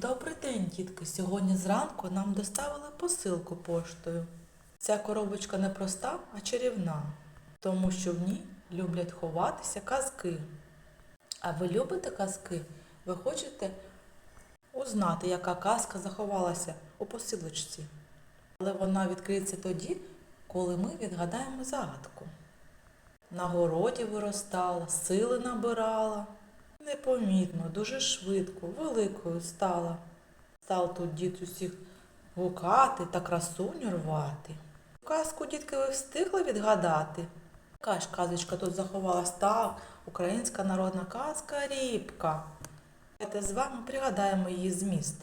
Добрий день, дітки. Сьогодні зранку нам доставили посилку поштою. Ця коробочка не проста, а чарівна, тому що в ній люблять ховатися казки. А ви любите казки? Ви хочете узнати, яка казка заховалася у посилочці? Але вона відкриється тоді, коли ми відгадаємо загадку. На городі виростала, сили набирала. Непомітно, дуже швидко, великою стала. Став тут дід усіх гукати та красуню рвати. Казку, дітки, ви встигли відгадати? Яка ж казочка тут заховалась? Так, українська народна казка Рібка. Давайте з вами пригадаємо її зміст.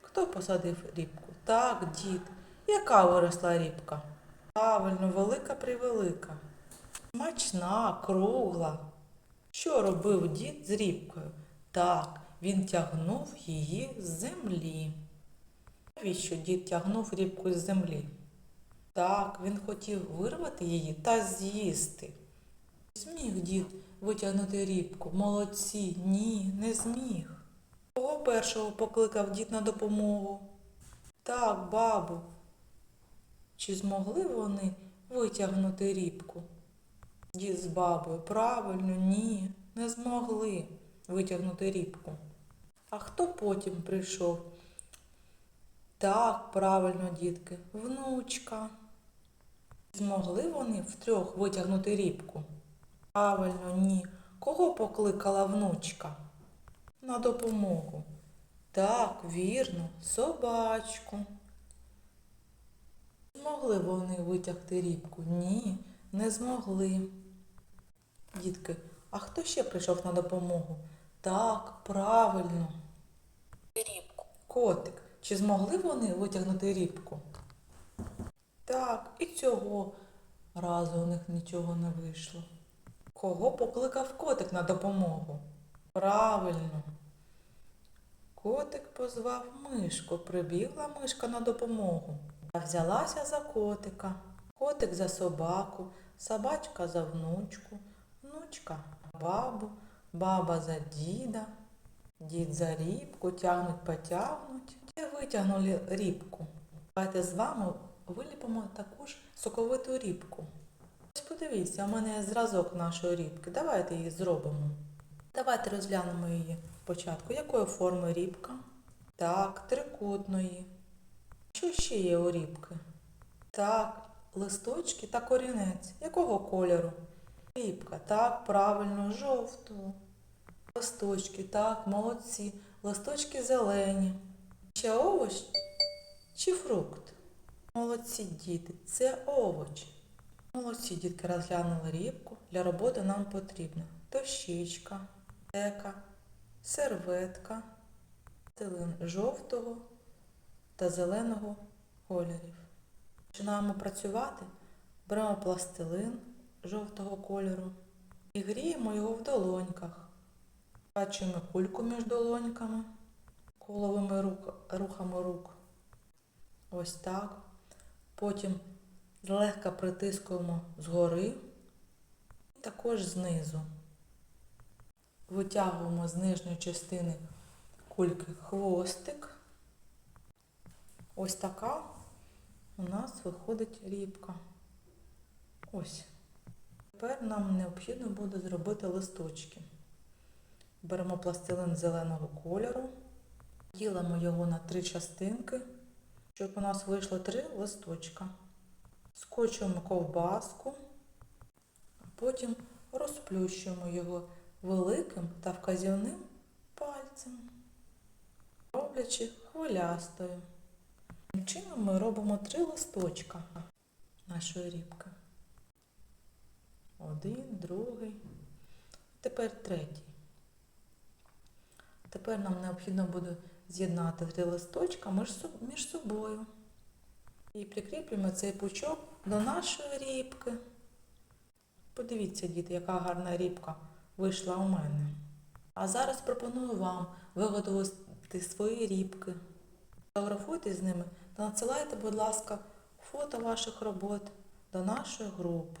Хто посадив рібку? Так, дід. Яка виросла рібка? Правильно, велика превелика. Смачна, кругла. Що робив дід з рібкою? Так, він тягнув її з землі. Навіщо дід тягнув рібку з землі? Так, він хотів вирвати її та з'їсти. Зміг дід витягнути рібку. Молодці, ні, не зміг. Кого першого покликав дід на допомогу? Так, бабу. Чи змогли вони витягнути рібку? Дід з бабою. Правильно, ні, не змогли витягнути рібку. А хто потім прийшов? Так, правильно, дітки, внучка. Змогли вони втрьох витягнути рібку? Правильно, ні. Кого покликала внучка? На допомогу. Так, вірно, собачку. Змогли вони витягти рібку? Ні, не змогли. Дітки, а хто ще прийшов на допомогу? Так, правильно. Рібку. Котик. Чи змогли вони витягнути рібку? Так, і цього разу у них нічого не вийшло. Кого покликав котик на допомогу? Правильно. Котик позвав мишку, прибігла мишка на допомогу. Та взялася за котика. Котик за собаку, собачка за внучку, внучка бабу, баба за діда, дід за рібку, тягнуть потягнуть і витягнули рібку. Давайте з вами виліпимо таку ж соковиту рібку. Ось подивіться, у мене є зразок нашої рібки. Давайте її зробимо. Давайте розглянемо її спочатку. Якої форми рібка? Так, трикутної. Що ще є у рібки? Так, листочки та корінець. Якого кольору? Рібка, так, правильно, жовтого. Листочки, так, молодці. Листочки зелені. Ще овоч чи фрукт? Молодці діти, це овоч. Молодці дітки розглянули рібку. Для роботи нам потрібна дощечка, дека, серветка, стилин жовтого та зеленого кольорів. Починаємо працювати, беремо пластилин жовтого кольору і гріємо його в долоньках. Бачимо кульку між долоньками, коловими рук, рухами рук. Ось так. Потім злегка притискуємо згори і також знизу. Витягуємо з нижньої частини кульки хвостик. Ось така у нас виходить рібка. Ось. Тепер нам необхідно буде зробити листочки. Беремо пластилин зеленого кольору, ділимо його на три частинки, щоб у нас вийшло три листочка. Скочуємо ковбаску, а потім розплющуємо його великим та вказівним пальцем, роблячи хвилястою. Чином ми робимо три листочка нашої рібки. Один, другий. Тепер третій. Тепер нам необхідно буде з'єднати три листочка між собою. І прикріплюємо цей пучок до нашої рібки. Подивіться, діти, яка гарна рібка вийшла у мене. А зараз пропоную вам виготовити свої рібки. Фотографуйте з ними та надсилайте, будь ласка, фото ваших робот до нашої групи.